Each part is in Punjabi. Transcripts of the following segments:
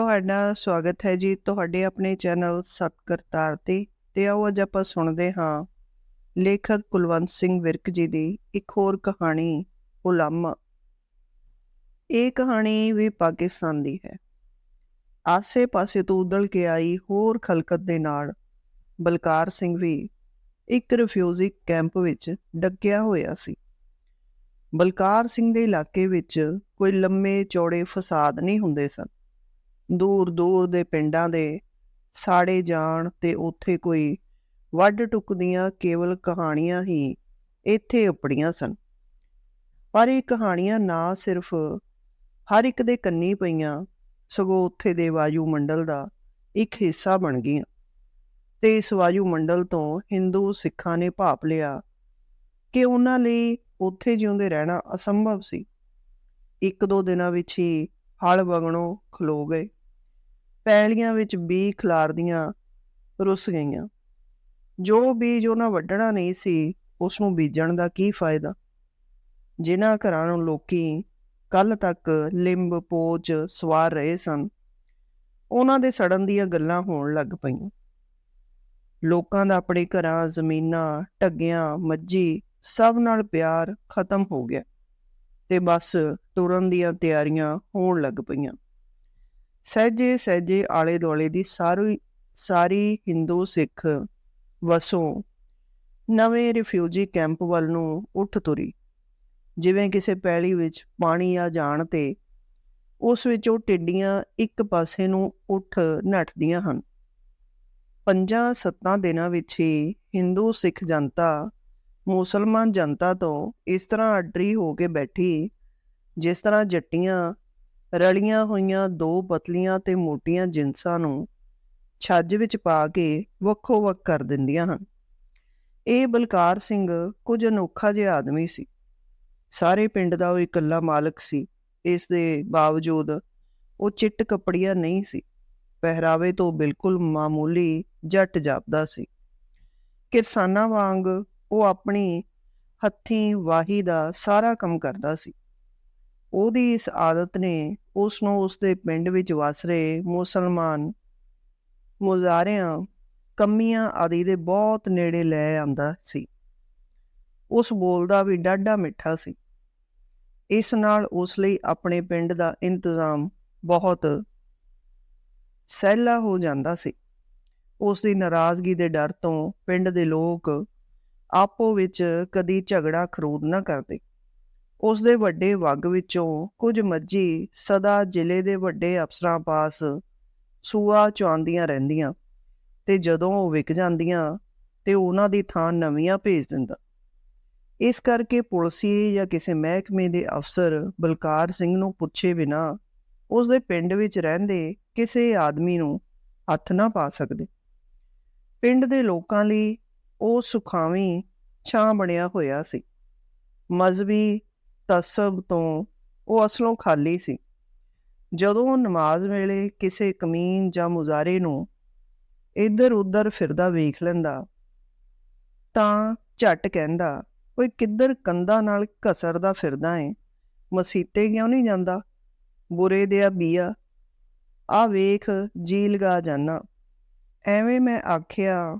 ਤੁਹਾਡਾ ਸਵਾਗਤ ਹੈ ਜੀ। ਤੁਹਾਡੇ ਆਪਣੇ ਚੈਨਲ ਸਤਕਰਤਾਰ ਤੇ ਤੇ ਆਓ ਅੱਜ ਆਪਾਂ ਸੁਣਦੇ ਹਾਂ ਲੇਖਕ ਕੁਲਵੰਤ ਸਿੰਘ ਵਿਰਕ ਜੀ ਦੀ ਇੱਕ ਹੋਰ ਕਹਾਣੀ, ਉਲੰਮ। ਇਹ ਕਹਾਣੀ ਵੀ ਪਾਕਿਸਤਾਨ ਦੀ ਹੈ ਆਸੇ-ਪਾਸੇ ਤੋਂ ਉਦਲ ਕੇ ਆਈ ਹੋਰ ਖਲਕਤ ਦੇ ਨਾਲ ਬਲਕਾਰ ਸਿੰਘ ਵੀ ਇੱਕ ਰਿਫਿਊਜੀ ਕੈਂਪ ਵਿੱਚ ਡੱਕਿਆ ਹੋਇਆ ਸੀ। ਬਲਕਾਰ ਸਿੰਘ ਦੇ ਇਲਾਕੇ ਵਿੱਚ ਕੋਈ ਲੰਮੇ ਚੌੜੇ ਫਸਾਦ ਨਹੀਂ ਹੁੰਦੇ ਸਨ। ਦੂਰ ਦੂਰ ਦੇ ਪਿੰਡਾਂ ਦੇ ਸਾੜੇ ਜਾਣ ਤੇ ਉੱਥੇ ਕੋਈ ਵੱਡ ਟੁੱਕਦੀਆਂ ਕੇਵਲ ਕਹਾਣੀਆਂ ਹੀ ਇੱਥੇ ਉਪੜੀਆਂ ਸਨ। ਪਰ ਇਹ ਕਹਾਣੀਆਂ ਨਾ ਸਿਰਫ ਹਰ ਇੱਕ ਦੇ ਕੰਨੀ ਪਈਆਂ, ਸਗੋਂ ਉੱਥੇ ਦੇ ਵਾਯੂ ਮੰਡਲ ਦਾ ਇੱਕ ਹਿੱਸਾ ਬਣ ਗਈਆਂ। ਤੇ ਇਸ ਵਾਯੂ ਮੰਡਲ ਤੋਂ ਹਿੰਦੂ ਸਿੱਖਾਂ ਨੇ ਭਾਪ ਲਿਆ ਕਿ ਉਹਨਾਂ ਲਈ ਉੱਥੇ ਜਿਉਂਦੇ ਰਹਿਣਾ ਅਸੰਭਵ ਸੀ। ਇੱਕ ਦੋ ਦਿਨਾਂ ਵਿੱਚ ਹੀ ਹਲ ਵਗਣੋਂ ਖਲੋ ਗਏ। ਪੈਲੀਆਂ ਵਿੱਚ ਬੀ ਖਿਲਾਰਦੀਆਂ ਰੁੱਸ ਗਈਆਂ। ਜੋ ਬੀਜ ਉਹਨਾਂ ਵੱਢਣਾ ਨਹੀਂ ਸੀ ਉਸ ਨੂੰ ਬੀਜਣ ਦਾ ਕੀ ਫਾਇਦਾ? ਜਿਨ੍ਹਾਂ ਘਰਾਂ ਨੂੰ ਲੋਕੀ ਕੱਲ ਤੱਕ ਲਿੰਬ, ਪੋਚ, ਸਵਾਰ ਰਹੇ ਸਨ, ਉਹਨਾਂ ਦੇ ਸੜਨ ਦੀਆਂ ਗੱਲਾਂ ਹੋਣ ਲੱਗ ਪਈਆਂ। ਲੋਕਾਂ ਦਾ ਆਪਣੇ ਘਰਾਂ, ਜ਼ਮੀਨਾਂ ਢੱਗਿਆਂ ਮੱਝੀ ਸਭ ਨਾਲ ਪਿਆਰ ਖਤਮ ਹੋ ਗਿਆ ਤੇ ਬਸ ਤੁਰਨ ਦੀਆਂ ਤਿਆਰੀਆਂ ਹੋਣ ਲੱਗ ਪਈਆਂ। ਸਹਿਜੇ ਸਹਿਜੇ ਆਲੇ ਦੁਆਲੇ ਦੀ ਸਾਰੀ ਸਾਰੀ ਹਿੰਦੂ ਸਿੱਖ ਵਸੋਂ ਨਵੇਂ ਰਿਫਿਊਜੀ ਕੈਂਪ ਵੱਲ ਨੂੰ ਉੱਠ ਤੁਰੀ। ਜਿਵੇਂ ਕਿਸੇ ਪੈਲੀ ਵਿੱਚ ਪਾਣੀ ਆ ਜਾਣ ਤੇ ਉਸ ਵਿੱਚੋਂ ਟਿੱਡੀਆਂ ਇੱਕ ਪਾਸੇ ਨੂੰ ਉੱਠ ਨੱਠਦੀਆਂ ਹਨ। ਪੰਜਾਂ ਸੱਤਾਂ ਦਿਨਾਂ ਵਿੱਚ ਹੀ ਹਿੰਦੂ ਸਿੱਖ ਜਨਤਾ, ਮੁਸਲਮਾਨ ਜਨਤਾ ਤੋਂ ਇਸ ਤਰ੍ਹਾਂ ਅਡਰੀ ਹੋ ਕੇ ਬੈਠੀ, ਜਿਸ ਤਰ੍ਹਾਂ ਜੱਟੀਆਂ ਰਲੀਆਂ ਹੋਈਆਂ ਦੋ ਪਤਲੀਆਂ ਤੇ ਮੋਟੀਆਂ ਜਿੰਸਾਂ ਨੂੰ ਛੱਜ ਵਿੱਚ ਪਾ ਕੇ ਵੱਖੋ ਵੱਖ ਕਰ ਦਿੰਦੀਆਂ ਹਨ। ਇਹ ਬਲਕਾਰ ਸਿੰਘ ਕੁਝ ਅਨੋਖਾ ਜਿਹਾ ਆਦਮੀ ਸੀ। ਸਾਰੇ ਪਿੰਡ ਦਾ ਉਹ ਇਕੱਲਾ ਮਾਲਕ ਸੀ। ਇਸ ਦੇ ਬਾਵਜੂਦ ਉਹ ਚਿੱਟ ਕੱਪੜੀਆਂ ਨਹੀਂ ਸੀ। ਪਹਿਰਾਵੇ ਤੋਂ ਬਿਲਕੁਲ ਮਾਮੂਲੀ ਜੱਟ ਜਾਪਦਾ ਸੀ। ਕਿਰਸਾਨਾਂ ਵਾਂਗ ਉਹ ਆਪਣੀ ਹੱਥੀਂ ਵਾਹੀ ਦਾ ਸਾਰਾ ਕੰਮ ਕਰਦਾ ਸੀ। ਉਹਦੀ ਇਸ ਆਦਤ ਨੇ ਉਸ ਨੂੰ ਉਸ ਦੇ ਪਿੰਡ ਵਿੱਚ ਵਸ ਰਹੇ ਮੁਸਲਮਾਨ ਮੁਜ਼ਾਰਿਆਂ, ਕੰਮੀਆਂ ਆਦਿ ਦੇ ਬਹੁਤ ਨੇੜੇ ਲੈ ਆਂਦਾ ਸੀ। ਉਸ ਬੋਲਦਾ ਵੀ ਡਾਢਾ ਮਿੱਠਾ ਸੀ। ਇਸ ਨਾਲ ਉਸ ਲਈ ਆਪਣੇ ਪਿੰਡ ਦਾ ਇੰਤਜ਼ਾਮ ਬਹੁਤ ਸਹਿਲਾ ਹੋ ਜਾਂਦਾ ਸੀ। ਉਸ ਦੀ ਨਾਰਾਜ਼ਗੀ ਦੇ ਡਰ ਤੋਂ ਪਿੰਡ ਦੇ ਲੋਕ ਆਪੋ ਵਿੱਚ ਕਦੀ ਝਗੜਾ ਖਰੂਦ ਨਾ ਕਰਦੇ। ਉਸ ਦੇ ਵੱਡੇ ਵਗ ਵਿੱਚੋਂ ਕੁਝ ਮੱਝੀ ਸਦਾ ਜ਼ਿਲ੍ਹੇ ਦੇ ਵੱਡੇ ਅਫਸਰਾਂ ਪਾਸ ਸੂਆ ਚੁਆਂਦੀਆਂ ਰਹਿੰਦੀਆਂ ਤੇ ਜਦੋਂ ਉਹ ਵਿਕ ਜਾਂਦੀਆਂ ਤੇ ਉਹਨਾਂ ਦੀ ਥਾਂ ਨਵੀਆਂ ਭੇਜ ਦਿੰਦਾ। ਇਸ ਕਰਕੇ ਪੁਲਸੀ ਜਾਂ ਕਿਸੇ ਮਹਿਕਮੇ ਦੇ ਅਫਸਰ ਬਲਕਾਰ ਸਿੰਘ ਨੂੰ ਪੁੱਛੇ ਬਿਨਾ ਉਸ ਦੇ ਪਿੰਡ ਵਿੱਚ ਰਹਿੰਦੇ ਕਿਸੇ ਆਦਮੀ ਨੂੰ ਹੱਥ ਨਾ ਪਾ ਸਕਦੇ। ਪਿੰਡ ਦੇ ਲੋਕਾਂ ਲਈ ਉਹ ਸੁਖਾਵੀਂ ਛਾਂ ਬਣਿਆ ਹੋਇਆ ਸੀ। ਮਜ਼ਬੀ ਤਸਬ ਤੋਂ ਉਹ ਅਸਲੋਂ ਖਾਲੀ ਸੀ। ਜਦੋਂ ਨਮਾਜ਼ ਵੇਲੇ ਕਿਸੇ ਕਮੀਨ ਜਾਂ ਮੁਜ਼ਾਰੇ ਨੂੰ ਇੱਧਰ ਉੱਧਰ ਫਿਰਦਾ ਵੇਖ ਲੈਂਦਾ, ਤਾਂ ਝਟ ਕਹਿੰਦਾ, ਓਏ, ਕਿੱਧਰ ਕੰਦਾ ਨਾਲ ਘਸਰਦਾ ਫਿਰਦਾ ਏ? ਮਸੀਤੇ ਕਿਉਂ ਨਹੀਂ ਜਾਂਦਾ? ਬੁਰੇ ਦੇ ਆ ਬੀਆ। ਆ ਵੇਖ, ਜੀ ਲਗਾ ਜਾਨਾ। ਐਵੇਂ ਮੈਂ ਆਖਿਆ,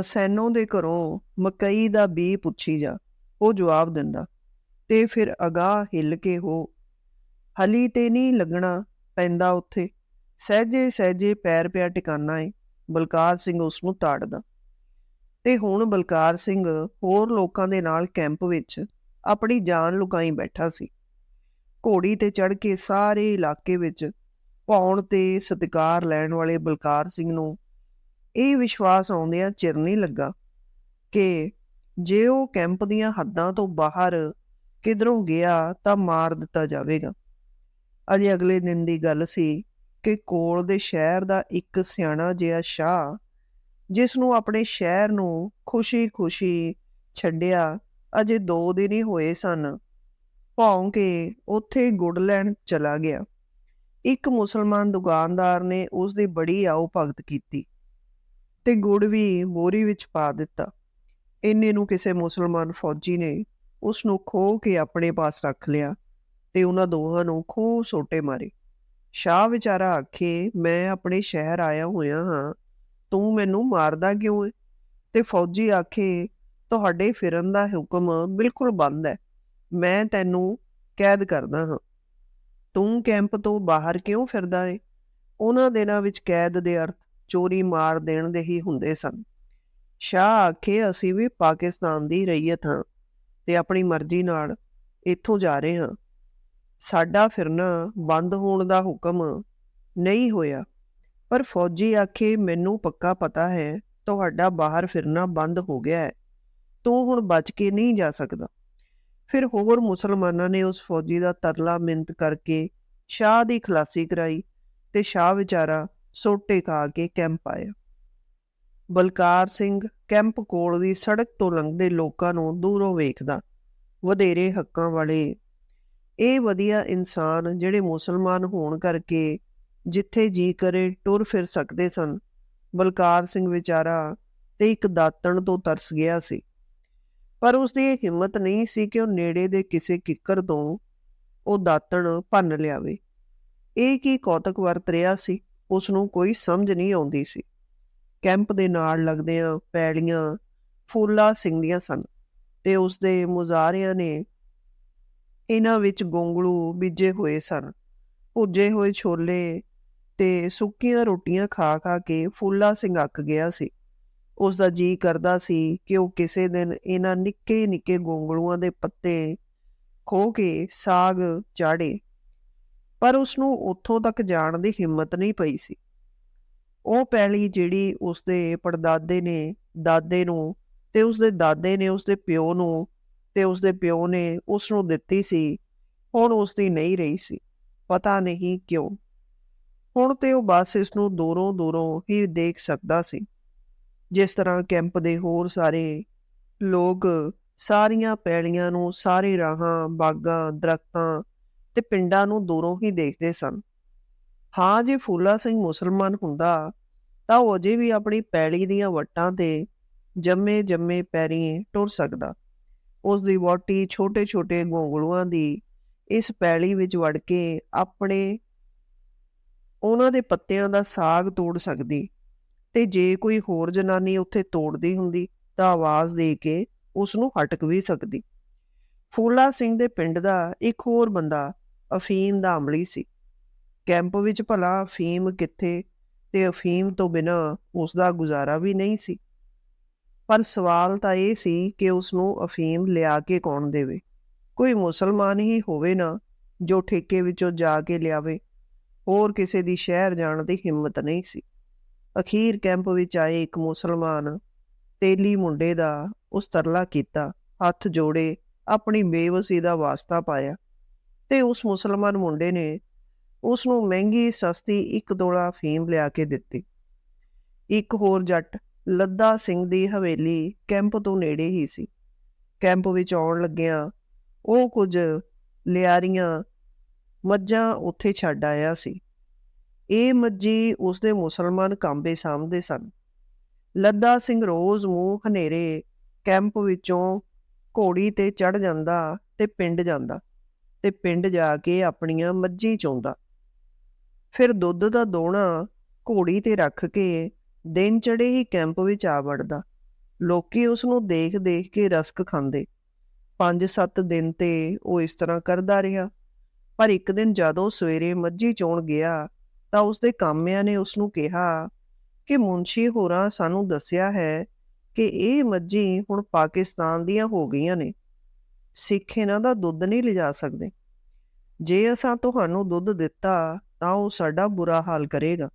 ਹਸੈਨੋ ਦੇ ਘਰੋਂ ਮਕਈ ਦਾ ਬੀ ਪੁੱਛੀ ਜਾ। ਉਹ ਜਵਾਬ ਦਿੰਦਾ ਤੇ ਫਿਰ ਅਗਾਹ ਹਿੱਲ ਕੇ ਹੋ। ਹਲੀ ਤੇ ਨਹੀਂ ਲੱਗਣਾ ਪੈਂਦਾ ਉੱਥੇ। ਸਹਿਜੇ ਸਹਿਜੇ ਪੈਰ ਪਿਆ ਟਿਕਾਣਾ ਏ, ਬਲਕਾਰ ਸਿੰਘ ਉਸ ਨੂੰ ਤਾੜਦਾ। ਤੇ ਹੁਣ ਬਲਕਾਰ ਸਿੰਘ ਹੋਰ ਲੋਕਾਂ ਦੇ ਨਾਲ ਕੈਂਪ ਵਿੱਚ ਆਪਣੀ ਜਾਨ ਲੁਕਾਈ ਬੈਠਾ ਸੀ। ਘੋੜੀ ਤੇ ਚੜ ਕੇ ਸਾਰੇ ਇਲਾਕੇ ਵਿੱਚ ਪਾਉਣ ਤੇ ਸਤਿਕਾਰ ਲੈਣ ਵਾਲੇ ਬਲਕਾਰ ਸਿੰਘ ਨੂੰ ਇਹ ਵਿਸ਼ਵਾਸ ਆਉਂਦਿਆਂ ਚਿਰ ਨਹੀਂ ਲੱਗਾ ਕਿ ਜੇ ਉਹ ਕੈਂਪ ਦੀਆਂ ਹੱਦਾਂ ਤੋਂ ਬਾਹਰ ਕਿਧਰੋਂ ਗਿਆ ਤਾਂ ਮਾਰ ਦਿੱਤਾ ਜਾਵੇਗਾ। ਅਜੇ ਅਗਲੇ ਦਿਨ ਦੀ ਗੱਲ ਸੀ ਕਿ ਕੋਲ ਦੇ ਸ਼ਹਿਰ ਦਾ ਇੱਕ ਸਿਆਣਾ ਜਿਹਾ ਸ਼ਾਹ, ਜਿਸ ਨੂੰ ਆਪਣੇ ਸ਼ਹਿਰ ਨੂੰ ਖੁਸ਼ੀ-ਖੁਸ਼ੀ ਛੱਡਿਆ ਅਜੇ 2 ਦਿਨ ਹੀ ਹੋਏ ਸਨ, ਭੌਂ ਕੇ ਉੱਥੇ ਗੁੜ ਲੈਣ ਚਲਾ ਗਿਆ। ਇੱਕ ਮੁਸਲਮਾਨ ਦੁਕਾਨਦਾਰ ਨੇ ਉਸ ਦੀ ਬੜੀ ਆਓ ਭਗਤ ਕੀਤੀ ਤੇ ਗੁੜ ਵੀ ਬੋਰੀ ਵਿੱਚ ਪਾ ਦਿੱਤਾ। ਇੰਨੇ ਨੂੰ ਕਿਸੇ ਮੁਸਲਮਾਨ ਫੌਜੀ ਨੇ ਉਸ ਨੂੰ ਖੋ ਕੇ ਆਪਣੇ ਪਾਸ ਰੱਖ ਲਿਆ ਤੇ ਉਹਨਾਂ ਦੋਹਾਂ ਨੂੰ ਖੂਬ ਸੋਟੇ ਮਾਰੇ। ਸ਼ਾਹ ਵਿਚਾਰਾ ਆਖੇ, ਮੈਂ ਆਪਣੇ ਸ਼ਹਿਰ ਆਇਆ ਹੋਇਆ ਹਾਂ, ਤੂੰ ਮੈਨੂੰ ਮਾਰਦਾ ਕਿਉਂ ਏ? ਤੇ ਫੌਜੀ ਆਖੇ, ਤੁਹਾਡੇ ਫਿਰਨ ਦਾ ਹੁਕਮ ਬਿਲਕੁਲ ਬੰਦ ਹੈ ਮੈਂ ਤੈਨੂੰ ਕੈਦ ਕਰਦਾ ਹਾਂ। ਤੂੰ ਕੈਂਪ ਤੋਂ ਬਾਹਰ ਕਿਉਂ ਫਿਰਦਾ ਏ? ਉਹਨਾਂ ਦਿਨਾਂ ਵਿੱਚ ਕੈਦ ਦੇ ਅਰਥ ਚੋਰੀ ਮਾਰ ਦੇਣ ਦੇ ਹੀ ਹੁੰਦੇ ਸਨ। ਸ਼ਾਹ ਆਖੇ, ਅਸੀਂ ਵੀ ਪਾਕਿਸਤਾਨ ਦੀ ਰਈਅਤ ਹਾਂ। ਤੇ ਆਪਣੀ ਮਰਜ਼ੀ ਨਾਲ ਇੱਥੋਂ ਜਾ ਰਹੇ ਹਾਂ। ਸਾਡਾ ਫਿਰਨਾ ਬੰਦ ਹੋਣ ਦਾ ਹੁਕਮ ਨਹੀਂ ਹੋਇਆ, ਪਰ ਫੌਜੀ ਆਖੇ, ਮੈਨੂੰ ਪੱਕਾ ਪਤਾ ਹੈ, ਤੁਹਾਡਾ ਬਾਹਰ ਫਿਰਨਾ ਬੰਦ ਹੋ ਗਿਆ ਹੈ। ਤੂੰ ਹੁਣ ਬਚ ਕੇ ਨਹੀਂ ਜਾ ਸਕਦਾ। ਫਿਰ ਹੋਰ ਮੁਸਲਮਾਨਾਂ ਨੇ ਉਸ ਫੌਜੀ ਦਾ ਤਰਲਾ ਮਿੰਤ ਕਰਕੇ ਸ਼ਾਹ ਦੀ ਖਲਾਸੀ ਕਰਾਈ ਤੇ ਸ਼ਾਹ ਵਿਚਾਰਾ ਸੋਟੇ ਖਾ ਕੇ ਕੈਂਪ ਆਇਆ। ਬਲਕਾਰ ਸਿੰਘ ਕੈਂਪ ਕੋਲ ਦੀ ਸੜਕ ਤੋਂ ਲੰਘਦੇ ਲੋਕਾਂ ਨੂੰ ਦੂਰੋਂ ਵੇਖਦਾ, ਵਧੇਰੇ ਹੱਕਾਂ ਵਾਲੇ। ਇਹ ਵਧੀਆ ਇਨਸਾਨ ਜਿਹੜੇ ਮੁਸਲਮਾਨ ਹੋਣ ਕਰਕੇ ਜਿੱਥੇ ਜੀ ਕਰੇ, ਟੁਰ ਫਿਰ ਸਕਦੇ ਸਨ। ਬਲਕਾਰ ਸਿੰਘ ਵਿਚਾਰਾ ਤੇ ਇੱਕ ਦਾਤਣ ਤੋਂ ਤਰਸ ਗਿਆ ਸੀ। ਪਰ ਉਸ ਦੀ ਇਹ ਹਿੰਮਤ ਨਹੀਂ ਸੀ ਕਿ ਉਹ ਨੇੜੇ ਦੇ ਕਿਸੇ ਕਿੱਕਰ ਤੋਂ ਉਹ ਦਾਤਣ ਭੰਨ ਲਿਆਵੇ। ਇਹ ਕੀ ਕੌਤਕ ਵਰਤ ਰਿਹਾ ਸੀ? ਉਸ ਨੂੰ ਕੋਈ ਸਮਝ ਨਹੀਂ ਆਉਂਦੀ ਸੀ। ਕੈਂਪ ਦੇ ਨਾਲ ਲੱਗਦਿਆਂ ਪੈੜੀਆਂ ਫੂਲਾ ਸਿੰਘ ਸਨ ਤੇ ਉਸ ਦੇ ਮੁਜ਼ਾਰਿਆਂ ਨੇ ਇਹਨਾਂ ਵਿੱਚ ਗੋਂਗਲੂ ਬੀਜੇ ਹੋਏ ਸਨ। ਭੁੱਜੇ ਹੋਏ ਛੋਲੇ ਤੇ ਸੁੱਕੀਆਂ ਰੋਟੀਆਂ ਖਾ ਖਾ ਕੇ ਫੂਲਾ ਸਿੰਘ ਅੱਕ ਗਿਆ ਸੀ। ਉਸ ਦਾ ਜੀ ਕਰਦਾ ਸੀ ਕਿ ਉਹ ਕਿਸੇ ਦਿਨ ਇਹਨਾਂ ਨਿੱਕੇ ਨਿੱਕੇ ਗੋਂਗਲੂਆਂ ਦੇ ਪੱਤੇ ਖੋ ਕੇ ਸਾਗ ਚਾੜੇ, ਪਰ ਉਸ ਨੂੰ ਉੱਥੋਂ ਤੱਕ ਜਾਣ ਦੀ ਹਿੰਮਤ ਨਹੀਂ ਪਈ ਸੀ। ਉਹ ਪੈਲੀ ਜਿਹੜੀ ਉਸਦੇ ਪੜਦਾਦੇ ਨੇ, ਦਾਦੇ ਨੂੰ ਤੇ ਉਸਦੇ ਦਾਦੇ ਨੇ ਉਸਦੇ ਪਿਓ ਨੂੰ ਤੇ ਉਸਦੇ ਪਿਓ ਨੇ ਉਸ ਨੂੰ ਦਿੱਤੀ ਸੀ, ਹੁਣ ਉਸਦੀ ਨਹੀਂ ਰਹੀ ਸੀ। ਪਤਾ ਨਹੀਂ ਕਿਉਂ। ਹੁਣ ਤੇ ਉਹ ਬਸ ਇਸ ਨੂੰ ਦੂਰੋਂ ਦੂਰੋਂ ਹੀ ਦੇਖ ਸਕਦਾ ਸੀ। ਜਿਸ ਤਰ੍ਹਾਂ ਕੈਂਪ ਦੇ ਹੋਰ ਸਾਰੇ ਲੋਕ ਸਾਰੀਆਂ ਪੈਲੀਆਂ ਨੂੰ, ਸਾਰੇ ਰਾਹਾਂ, ਬਾਗਾਂ, ਦਰਖਤਾਂ ਤੇ ਪਿੰਡਾਂ ਨੂੰ ਦੂਰੋਂ ਹੀ ਦੇਖਦੇ ਸਨ। ਹਾਂ, ਜੇ ਫੂਲਾ ਸਿੰਘ ਮੁਸਲਮਾਨ ਹੁੰਦਾ ਤਾਂ ਉਹ ਅਜੇ ਵੀ ਆਪਣੀ ਪੈਲੀ ਦੀਆਂ ਵੱਟਾਂ ਤੇ ਜੰਮੇ ਜੰਮੇ ਪੈਰੀਂ ਟੁਰ ਸਕਦਾ। ਉਸ ਦੀ ਵੋਟੀ ਛੋਟੇ-ਛੋਟੇ ਗੋਂਗਲੂਆਂ ਦੀ ਇਸ ਪੈਲੀ ਵਿੱਚ ਵੜ ਕੇ ਆਪਣੇ ਉਹਨਾਂ ਦੇ ਪੱਤਿਆਂ ਦਾ ਸਾਗ ਤੋੜ ਸਕਦੀ ਤੇ ਜੇ ਕੋਈ ਹੋਰ ਜਨਾਨੀ ਉੱਥੇ ਤੋੜਦੀ ਹੁੰਦੀ ਤਾਂ ਆਵਾਜ਼ ਦੇ ਕੇ ਉਸ ਨੂੰ ਹਟਕ ਵੀ ਸਕਦੀ। ਫੂਲਾ ਸਿੰਘ ਦੇ ਪਿੰਡ ਦਾ ਇੱਕ ਹੋਰ ਬੰਦਾ ਅਫੀਮ ਦਾ ਅਮਲੀ ਸੀ। ਕੈਂਪ ਵਿੱਚ ਭਲਾ ਅਫੀਮ ਕਿੱਥੇ ਤੇ ਅਫੀਮ ਤੋਂ ਬਿਨਾ ਉਸ ਦਾ ਗੁਜ਼ਾਰਾ ਵੀ ਨਹੀਂ ਸੀ। ਪਰ ਸਵਾਲ ਤਾਂ ਇਹ ਸੀ ਕਿ ਉਸ ਨੂੰ ਅਫੀਮ ਲਿਆ ਕੇ ਕੌਣ ਦੇਵੇ? ਕੋਈ ਮੁਸਲਮਾਨ ਹੀ ਹੋਵੇ ਨਾ ਜੋ ਠੇਕੇ ਵਿੱਚੋਂ ਜਾ ਕੇ ਲਿਆਵੇ। ਹੋਰ ਕਿਸੇ ਦੀ ਸ਼ਹਿਰ ਜਾਣ ਦੀ ਹਿੰਮਤ ਨਹੀਂ ਸੀ। ਅਖੀਰ ਕੈਂਪ ਵਿੱਚ ਆਏ ਇੱਕ ਮੁਸਲਮਾਨ ਤੇਲੀ ਮੁੰਡੇ ਦਾ ਉਸ ਤਰਲਾ ਕੀਤਾ, ਹੱਥ ਜੋੜੇ, ਆਪਣੀ ਬੇਵਸੀ ਦਾ ਵਾਸਤਾ ਪਾਇਆ ਤੇ ਉਸ ਮੁਸਲਮਾਨ ਮੁੰਡੇ ਨੇ ਉਸ ਨੂੰ ਮਹਿੰਗੀ ਸਸਤੀ ਇੱਕ ਦੋਲਾ ਫੀਮ ਲਿਆ ਕੇ ਦਿੱਤੀ। ਇੱਕ ਹੋਰ ਜੱਟ ਲੱਦਾ ਸਿੰਘ ਦੀ ਹਵੇਲੀ ਕੈਂਪ ਤੋਂ ਨੇੜੇ ਹੀ ਸੀ। ਕੈਂਪ ਵਿੱਚ ਆਉਣ ਲੱਗਿਆਂ ਉਹ ਕੁਝ ਲਿਆਰੀਆਂ ਮੱਝਾਂ ਉੱਥੇ ਛੱਡ ਆਇਆ ਸੀ। ਇਹ ਮੱਝੀ ਉਸਦੇ ਮੁਸਲਮਾਨ ਕਾਂਬੇ ਸਾਹਮਣੇ ਸਨ। ਲੱਦਾ ਸਿੰਘ ਰੋਜ਼ ਮੂੰਹ ਹਨੇਰੇ ਕੈਂਪ ਵਿੱਚੋਂ ਘੋੜੀ ਤੇ ਚੜ ਜਾਂਦਾ ਤੇ ਪਿੰਡ ਜਾਂਦਾ ਤੇ ਪਿੰਡ ਜਾ ਕੇ ਆਪਣੀਆਂ ਮੱਝੀ ਚੋਂਦਾ। ਫਿਰ ਦੁੱਧ ਦਾ ਦੋਣਾ ਘੋੜੀ ਤੇ ਰੱਖ ਕੇ ਦਿਨ ਚੜੇ ਹੀ ਕੈਂਪ ਵਿੱਚ ਆ ਵੜਦਾ। ਲੋਕੀ ਉਸ ਨੂੰ ਦੇਖ-ਦੇਖ ਕੇ ਰਸਕ ਖਾਂਦੇ। 5-7 ਦਿਨ ਤੇ ਉਹ ਇਸ ਤਰ੍ਹਾਂ ਕਰਦਾ ਰਿਹਾ। ਪਰ ਇੱਕ ਦਿਨ ਜਦੋਂ ਸਵੇਰੇ ਮੱਝੀ ਚੋਣ ਗਿਆ ਤਾਂ ਉਸ ਦੇ ਕਾਮਿਆਂ ਨੇ ਉਸ ਨੂੰ ਕਿਹਾ ਕਿ ਮੁੰਸ਼ੀ ਹੋਰਾਂ ਸਾਨੂੰ ਦੱਸਿਆ ਹੈ ਕਿ ਇਹ ਮੱਝੀ ਹੁਣ ਪਾਕਿਸਤਾਨ ਦੀਆਂ ਹੋ ਗਈਆਂ ਨੇ। ਸਿੱਖ ਇਹਨਾਂ ਦਾ ਦੁੱਧ ਨਹੀਂ ਲਿਜਾ ਸਕਦੇ। ਜੇ ਅਸਾਂ ਤੁਹਾਨੂੰ ਦੁੱਧ ਦਿੱਤਾ ਤਾਂ ਉਹ ਸਾਡਾ ਬੁਰਾ ਹਾਲ ਕਰੇਗਾ।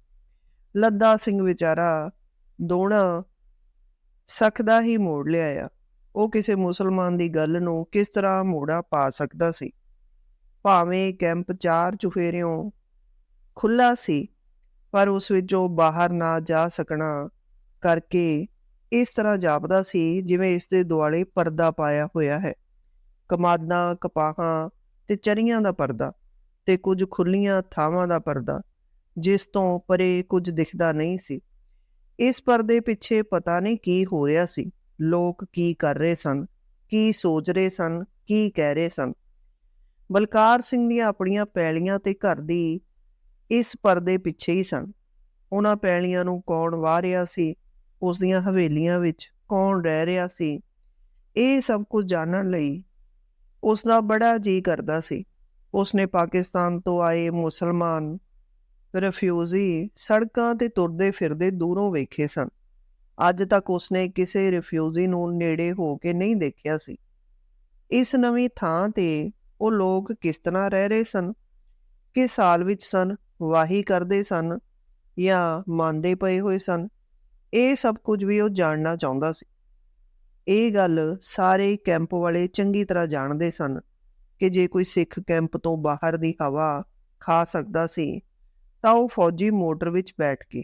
ਲੱਦਾ ਸਿੰਘ ਵਿਚਾਰਾ ਦੋਣਾ ਸਖਦਾ ਹੀ ਮੋੜ ਲਿਆ ਆ ਉਹ ਕਿਸੇ ਮੁਸਲਮਾਨ ਦੀ ਗੱਲ ਨੂੰ ਕਿਸ ਤਰ੍ਹਾਂ ਮੋੜਾ ਪਾ ਸਕਦਾ ਸੀ? ਭਾਵੇਂ ਕੈਂਪ ਚਾਰ ਚੁਫੇਰਿਓਂ ਖੁੱਲਾ ਸੀ, ਪਰ ਉਸ ਵਿੱਚੋਂ ਬਾਹਰ ਨਾ ਜਾ ਸਕਣਾ ਕਰਕੇ ਇਸ ਤਰ੍ਹਾਂ ਜਾਪਦਾ ਸੀ ਜਿਵੇਂ ਇਸ ਦੇ ਦੁਆਲੇ ਪਰਦਾ ਪਾਇਆ ਹੋਇਆ ਹੈ। ਕਮਾਦਾਂ, ਕਪਾਹਾਂ ਤੇ ਚਰੀਆਂ ਦਾ ਪਰਦਾ। ਤੇ ਕੁਝ ਖੁੱਲੀਆਂ ਥਾਵਾਂ ਦਾ ਪਰਦਾ, ਜਿਸ ਤੋਂ ਪਰੇ ਕੁਝ ਦਿਖਦਾ ਨਹੀਂ ਸੀ। ਇਸ ਪਰਦੇ ਪਿੱਛੇ ਪਤਾ ਨਹੀਂ ਕੀ ਹੋ ਰਿਹਾ ਸੀ। ਲੋਕ ਕੀ ਕਰ ਰਹੇ ਸਨ, ਕੀ ਸੋਚ ਰਹੇ ਸਨ, ਕੀ ਕਹਿ ਰਹੇ ਸਨ। ਬਲਕਾਰ ਸਿੰਘ ਦੀਆਂ ਆਪਣੀਆਂ ਪੈਲੀਆਂ ਤੇ ਘਰ ਦੀ ਇਸ ਪਰਦੇ ਪਿੱਛੇ ਹੀ ਸਨ। ਉਹਨਾਂ ਪੈਲੀਆਂ ਨੂੰ ਕੌਣ ਵਾਹ ਰਿਹਾ ਸੀ, ਉਸ ਦੀਆਂ ਹਵੇਲੀਆਂ ਵਿੱਚ ਕੌਣ ਰਹਿ ਰਿਹਾ ਸੀ, ਇਹ ਸਭ ਕੁਝ ਜਾਣਨ ਲਈ ਉਸ ਦਾ ਬੜਾ ਜੀ ਕਰਦਾ ਸੀ। ਉਸਨੇ ਪਾਕਿਸਤਾਨ ਤੋਂ ਆਏ ਮੁਸਲਮਾਨ ਰਿਫਿਊਜੀ ਸੜਕਾਂ ਤੇ ਤੁਰਦੇ ਫਿਰਦੇ ਦੂਰੋਂ ਵੇਖੇ ਸਨ। ਅੱਜ ਤੱਕ ਉਸਨੇ ਕਿਸੇ ਰਿਫਿਊਜੀ ਨੂੰ ਨੇੜੇ ਹੋ ਕੇ ਨਹੀਂ ਦੇਖਿਆ ਸੀ। ਇਸ ਨਵੀਂ ਥਾਂ ਤੇ ਉਹ ਲੋਕ ਕਿਸ ਤਰ੍ਹਾਂ ਰਹਿ ਰਹੇ ਸਨ? ਕਿ ਸਾਲ ਵਿੱਚ ਸਨ, ਵਾਹੀ ਕਰਦੇ ਸਨ ਜਾਂ ਮੰਨਦੇ ਪਏ ਹੋਏ ਸਨ? ਇਹ ਸਭ ਕੁਝ ਵੀ ਉਹ ਜਾਣਨਾ ਚਾਹੁੰਦਾ ਸੀ। ਇਹ ਗੱਲ ਸਾਰੇ ਕੈਂਪ ਵਾਲੇ ਚੰਗੀ ਤਰ੍ਹਾਂ ਜਾਣਦੇ ਸਨ। ਕਿ ਜੇ ਕੋਈ ਸਿੱਖ ਕੈਂਪ ਤੋਂ ਬਾਹਰ ਦੀ ਹਵਾ ਖਾ ਸਕਦਾ ਸੀ, ਤਾਂ ਉਹ ਫੌਜੀ ਮੋਟਰ ਵਿੱਚ ਬੈਠ ਕੇ,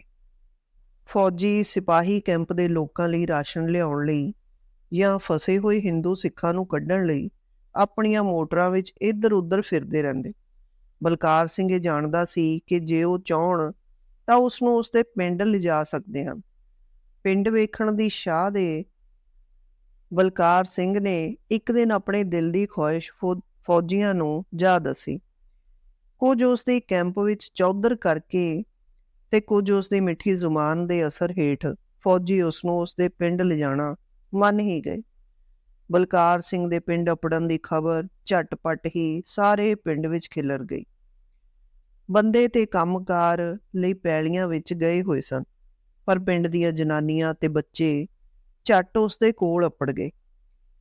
ਫੌਜੀ ਸਿਪਾਹੀ ਕੈਂਪ ਦੇ ਲੋਕਾਂ ਲਈ ਰਾਸ਼ਨ ਲਿਆਉਣ ਲਈ ਜਾਂ ਫਸੇ ਹੋਏ ਹਿੰਦੂ ਸਿੱਖਾਂ ਨੂੰ ਕੱਢਣ ਲਈ ਆਪਣੀਆਂ ਮੋਟਰਾਂ ਵਿੱਚ ਇੱਧਰ-ਉੱਧਰ ਫਿਰਦੇ ਰਹਿੰਦੇ। ਬਲਕਾਰ ਸਿੰਘ ਇਹ ਜਾਣਦਾ ਸੀ ਕਿ ਜੇ ਉਹ ਚਾਹਣ ਤਾਂ ਉਸ ਨੂੰ ਉਸਦੇ ਪਿੰਡ ਲਿਜਾ ਸਕਦੇ ਹਨ। ਪਿੰਡ ਵੇਖਣ ਦੀ ਸ਼ਾਹ ਦੇ ਬਲਕਾਰ ਸਿੰਘ ਨੇ ਇੱਕ ਦਿਨ ਆਪਣੇ ਦਿਲ ਦੀ ਖੁਆਇਸ਼ ਫੌਜੀਆਂ ਨੂੰ ਜਾ ਦੱਸੀ ਕੁਝ ਉਸ ਦੇ ਕੈਂਪ ਵਿੱਚ ਚੌਧਰ ਕਰਕੇ ਤੇ ਕੁਝ ਉਸ ਦੀ ਮਿੱਠੀ ਜ਼ੁਬਾਨ ਦੇ ਅਸਰ ਹੇਠ ਫੌਜੀ ਉਸ ਨੂੰ ਉਸ ਦੇ ਪਿੰਡ ਲਿਜਾਣਾ ਮੰਨ ਹੀ ਗਏ। ਬਲਕਾਰ ਸਿੰਘ ਦੇ ਪਿੰਡ ਅਪੜਨ ਦੀ ਖਬਰ ਝਟਪਟ ਹੀ ਸਾਰੇ ਪਿੰਡ ਵਿੱਚ ਖਿਲਰ ਗਈ। ਬੰਦੇ ਤੇ ਕੰਮਕਾਰ ਲਈ ਪੈਲੀਆਂ ਵਿੱਚ ਗਏ ਹੋਏ ਸਨ, ਪਰ ਪਿੰਡ ਦੀਆਂ ਜਨਾਨੀਆਂ ਤੇ ਬੱਚੇ ਝੱਟ ਉਸ ਦੇ ਕੋਲ ਅਪੜ ਗਏ।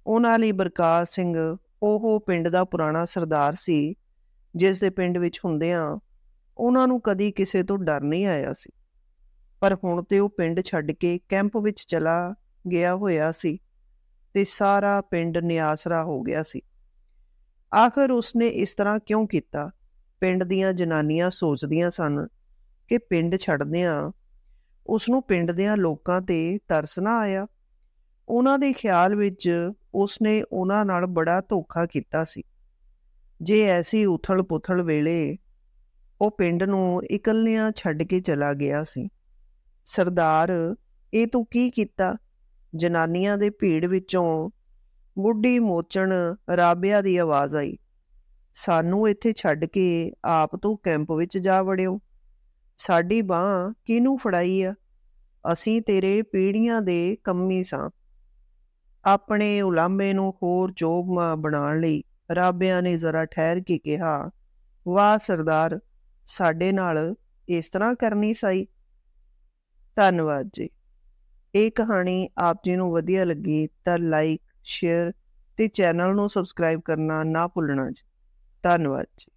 ਉਹਨਾਂ ਲਈ ਬਰਕਾਰ ਸਿੰਘ ਉਹ ਪਿੰਡ ਦਾ ਪੁਰਾਣਾ ਸਰਦਾਰ ਸੀ, ਜਿਸ ਦੇ ਪਿੰਡ ਵਿੱਚ ਹੁੰਦਿਆਂ ਉਹਨਾਂ ਨੂੰ ਕਦੀ ਕਿਸੇ ਤੋਂ ਡਰ ਨਹੀਂ ਆਇਆ ਸੀ। ਪਰ ਹੁਣ ਤੇ ਉਹ ਪਿੰਡ ਛੱਡ ਕੇ ਕੈਂਪ ਵਿੱਚ ਚਲਾ ਗਿਆ ਹੋਇਆ ਸੀ ਤੇ ਸਾਰਾ ਪਿੰਡ ਨਿਆਸਰਾ ਹੋ ਗਿਆ ਸੀ। ਆਖਰ ਉਸਨੇ ਇਸ ਤਰ੍ਹਾਂ ਕਿਉਂ ਕੀਤਾ? ਪਿੰਡ ਦੀਆਂ ਜਨਾਨੀਆਂ ਸੋਚਦੀਆਂ ਸਨ ਕਿ ਪਿੰਡ ਛੱਡਦਿਆਂ ਉਸ ਨੂੰ ਪਿੰਡ ਦੇ ਲੋਕਾਂ ਤੇ ਤਰਸ ਨਾ ਆਇਆ। ਉਹਨਾਂ ਦੇ ਖਿਆਲ ਵਿੱਚ ਉਸਨੇ ਉਹਨਾਂ ਨਾਲ ਬੜਾ ਧੋਖਾ ਕੀਤਾ ਸੀ। ਜੇ ਐਸੀ ਉਥਲ-ਪੁਥਲ ਵੇਲੇ ਉਹ ਪਿੰਡ ਨੂੰ ਇਕੱਲਿਆਂ ਛੱਡ ਕੇ ਚਲਾ ਗਿਆ ਸੀ। ਸਰਦਾਰ, ਇਹ ਤੂੰ ਕੀ ਕੀਤਾ? ਜਨਾਨੀਆਂ ਦੇ ਭੀੜ ਵਿੱਚੋਂ ਬੁੱਢੀ ਮੋਚਣ ਰਾਬਿਆ ਦੀ ਆਵਾਜ਼ ਆਈ। ਸਾਨੂੰ ਇੱਥੇ ਛੱਡ ਕੇ ਆਪ ਤੂੰ ਕੈਂਪ ਵਿੱਚ ਜਾ ਵੜਿਓ। ਸਾਡੀ ਬਾਹ ਕਿਹਨੂੰ ਫੜਾਈ ਆ? ਅਸੀਂ ਤੇਰੇ ਪੀੜੀਆਂ ਦੇ ਕੰਮੀ ਸਾਂ। ਆਪਣੇ ਉਲਾਮੇ ਨੂੰ ਹੋਰ ਚੋਬਮਾ ਬਣਾਉਣ ਲਈ ਰਾਬਿਆਂ ਨੇ ਜ਼ਰਾ ਠਹਿਰ ਕੇ ਕਿਹਾ, ਵਾਹ ਸਰਦਾਰ, ਸਾਡੇ ਨਾਲ ਇਸ ਤਰ੍ਹਾਂ ਕਰਨੀ ਸਹੀ ਧੰਨਵਾਦ ਜੀ। ਇਹ ਕਹਾਣੀ ਆਪ ਜੀ ਨੂੰ ਵਧੀਆ ਲੱਗੀ ਤਾਂ ਲਾਈਕ ਸ਼ੇਅਰ ਤੇ ਚੈਨਲ ਨੂੰ ਸਬਸਕ੍ਰਾਈਬ ਕਰਨਾ ਨਾ ਭੁੱਲਣਾ ਜੀ। ਧੰਨਵਾਦ ਜੀ।